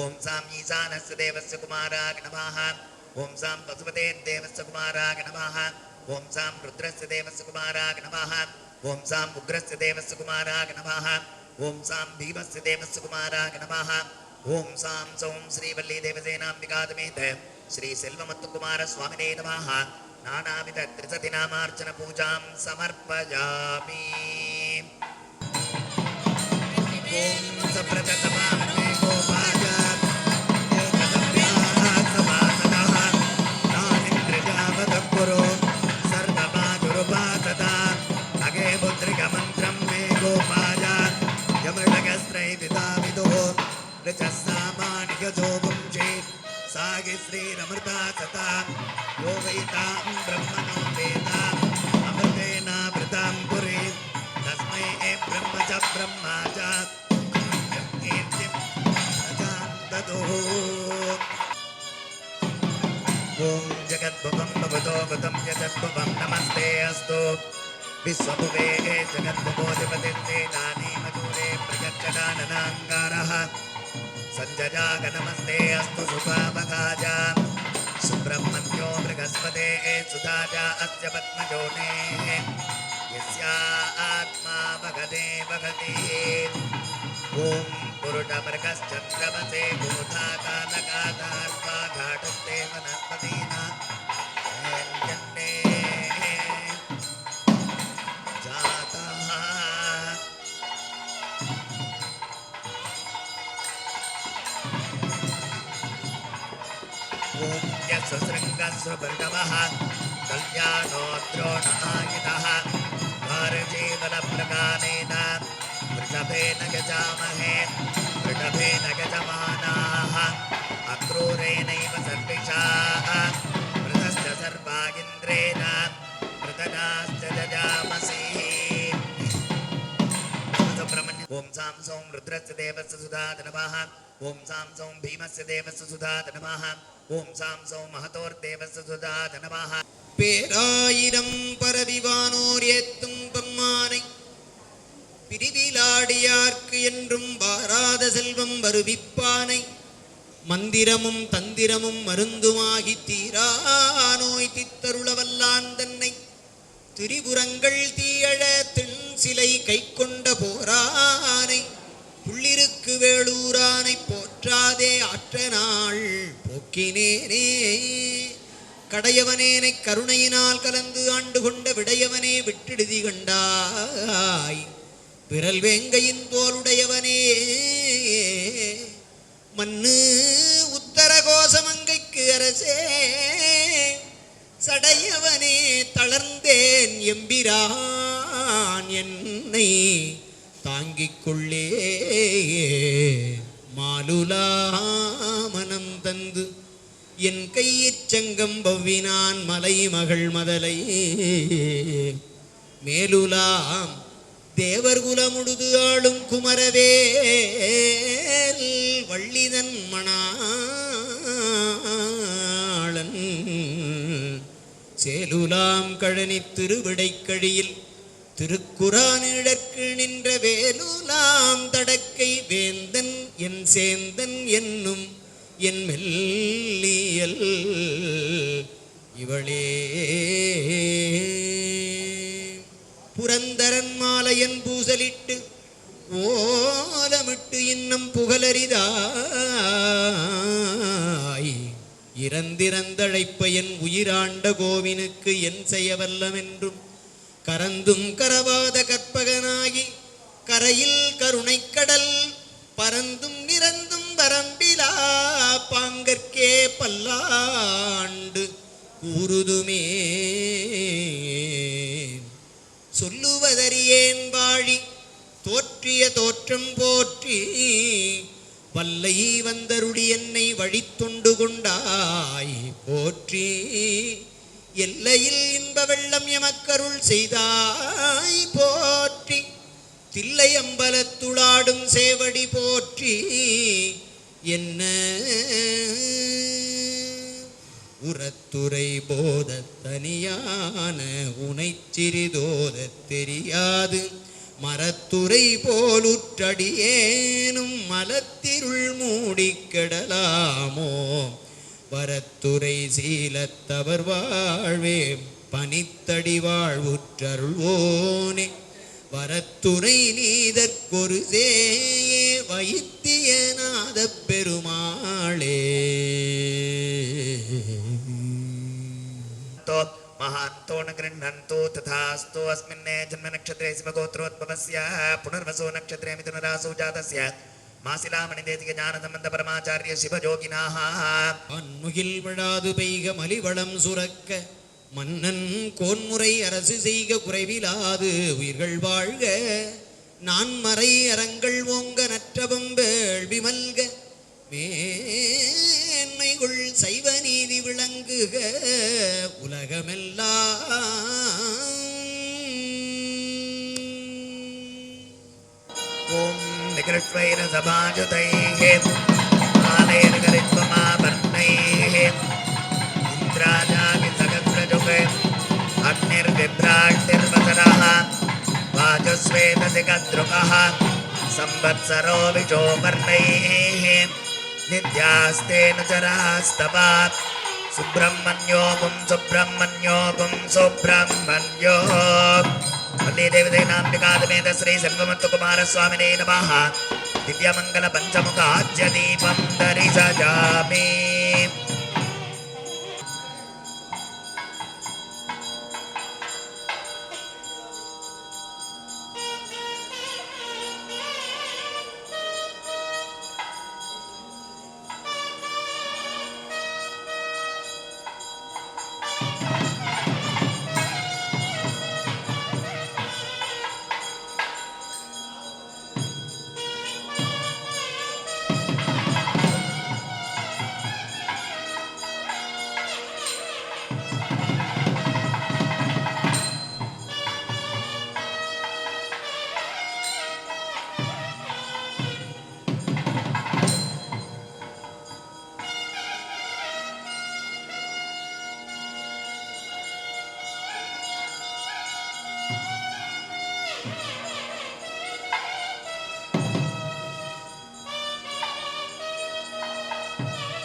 ஓம் சாம் சர்வஸ்ய தேவஸ்ய குமாராக நமः ஓம் சாம் ஈசானஸ்ய தேவஸ்ய குமாராக நமः ஓம் சாம் பசுபதே தேவஸ்ய குமாராக நமாக ஓம் சாம் ருத்ரஸ்ய தேவஸ்ய குமாராக நமாக ஓம் சாம் உக்ரஸ்ய தேவஸ்ய குமாராக நமாக ஓம் சாம் பீமஸ்ய தேவஸ்ய குமாராக நமாக ஓம் சாம் சௌம் ஸ்ரீவல்லி தேவசேனாம்பிகாதமேத ஸ்ரீ செல்வமத்துக்குமார சுவாமினே நமாக நானாவித திரிசதிநாமார்ச்சன பூஜாம் சமர்ப்பயாமி. ஓம் சப்ரததமாம் సాగి శ్రీరమృతా సత. యో వైతాం బ్రహ్మణో వేద అమృతేన భృతాం పురి. తస్మై ఏ బ్రహ్మ చ బ్రహ్మ చ. ఓం జగద్భువం భవతో గతం జగద్భువం నమస్తే అస్తు. విశ్వభువే జగద్భువోధిపతి నాని మధురే ప్రగచ్చడానంగారः सञ्जजाग नमस्ते अस्तु सुभावगाजा सुब्रह्मण्यो बृहस्पते, सुधाजा अस्य पद्मजोने। यस्या आत्मा भगते भगति ॐ पुरुषमृगश्चन्द्रमसे भूधाकालकादार्वा घाटस्ते ॐ यस्सृङ्गस्वभर्गवः कल्याणो द्रोणायुधः भारजीवनप्रकारेण वृषभेन गजामहे, वृषभेन गजमानाः, अक्रूरेणैव सर्विषाः मृतश्च सर्वा इन्द्रेण मृतनाश्च जजामसि ॐ सां सौं रुद्रस्य देवस्य सुधात नमः भीमस्य देवस्य सुधात नमः। ஓம் சாம் சௌம் மகதோர் தேவச சுதா பேராயிரம் பரவிவானோர் ஏத்தும் பம்மானை. பிரிதிலாடியார்க்கு என்றும் வாராத செல்வம் வருவிப்பானை. மந்திரமும் தந்திரமும் மருந்துமாகி தீரா நோய் தித்தருளவல்லான் தன்னை. திரிபுரங்கள் தீயழ திண் சிலை கை கொண்ட போரானை. புள்ளிருக்கு வேளூரானை போற்றாதே ஆற்ற நாள் போக்கினேனே கடையவனேனை கருணையினால் கலந்து ஆண்டு கொண்ட விடையவனே விட்டெழுதி கண்டாய். பிறல் வேங்கையின் தோளுடையவனே மண்ணு உத்தர கோசமங்கைக்கு அரசே. சடையவனே தளர்ந்தேன் எம்பிரான் என்னை தாங்கிக் கொள்ளே. மாலுலா என் கையிற் சங்கம் பவ்வினான் மலை மகள் மதலை. மேலுலாம் தேவர் குலமுழுது ஆளும் குமரவேல் வள்ளிதன் மணாளன். சேலுலாம் கழனி திருவிடைக்கழியில் திருக்குறானிடற்கு நின்ற வேலுலாம் தடக்கை வேந்தன் என் சேந்தன் என்னும் என் மெல்லியல் இவளே. புரந்தரன் மாலையன் பூசலிட்டு ஓலமிட்டு இன்னும் புகழறிதாய் இறந்திறந்தழைப்ப என் உயிராண்ட கோவினுக்கு என் செய்யவல்லமென்றும் கரந்தும் கரவாத கற்பகனாகி கரையில் கருணைக்கடல் பரந்தும் பாங்கற்கே பல்லாண்டு கூறுதுமே சொல்லுவதறியேன் வாழி தோற்றிய தோற்றம் போற்றி வல்லை வந்தருடி என்னை வழித்தொண்டு கொண்டாய் போற்றி. எல்லையில் இன்ப வெள்ளம் எமக்கருள் செய்தாய் போற்றி. தில்லை அம்பலத்துளாடும் சேவடி போற்றி. என்ன? உரத்துறை போத தனியான உனை சிறிதோத தெரியாது. மரத்துறை போலுற்றடியேனும் மலத்திருள் மூடிக் கெடலாமோ? வரத்துறை சீலத்தவர் வாழ்வே பனித்தடி வாழ்வுற்றருள்வோனே. வரத்துறை நீதற்கொரு சேயே வைத்தியநாத பெருமாளே तो महान्तो न गृह्णन्तो तथास्तु अस्मिन्ने जन्मनक्षत्रे शिवगोत्रोद्भवस्य पुनर्वसो नक्षत्रे मिथुनरासौ जातस्य मासिलामणिदेतिकज्ञानसम्बन्धपरमाचार्य शिवजोगिनाः அன்முகில் விழாது பெய்க மலிவளம் சுரக்க மன்னன் கோன்முறை அரசு செய்க குறைவிலாது உயிர்கள் வாழ்க. நான் மறை அறங்கள் ஓங்க நற்றபம் விமல்க. மல்க மேன்மைகுள் சைவ நீதி விளங்குக. உலகமெல்லாம் ஓம் நிகிருஷ்வைர சமாஜுதைகே वाचस्वेदसिकद्रुकः संवत्सरो विचोपर्णैः नित्यास्तेऽनुचरास्तवा सुब्रह्मण्यो पुं सुब्रह्मण्यो पुं सुब्रह्मण्यो वल्लीदेवदेनाम्बिकादमेत श्री सर्वमत्तकुमारस्वामिने नमः दिव्यमङ्गलपञ्चमुखाज्यदीपं दरिसजामि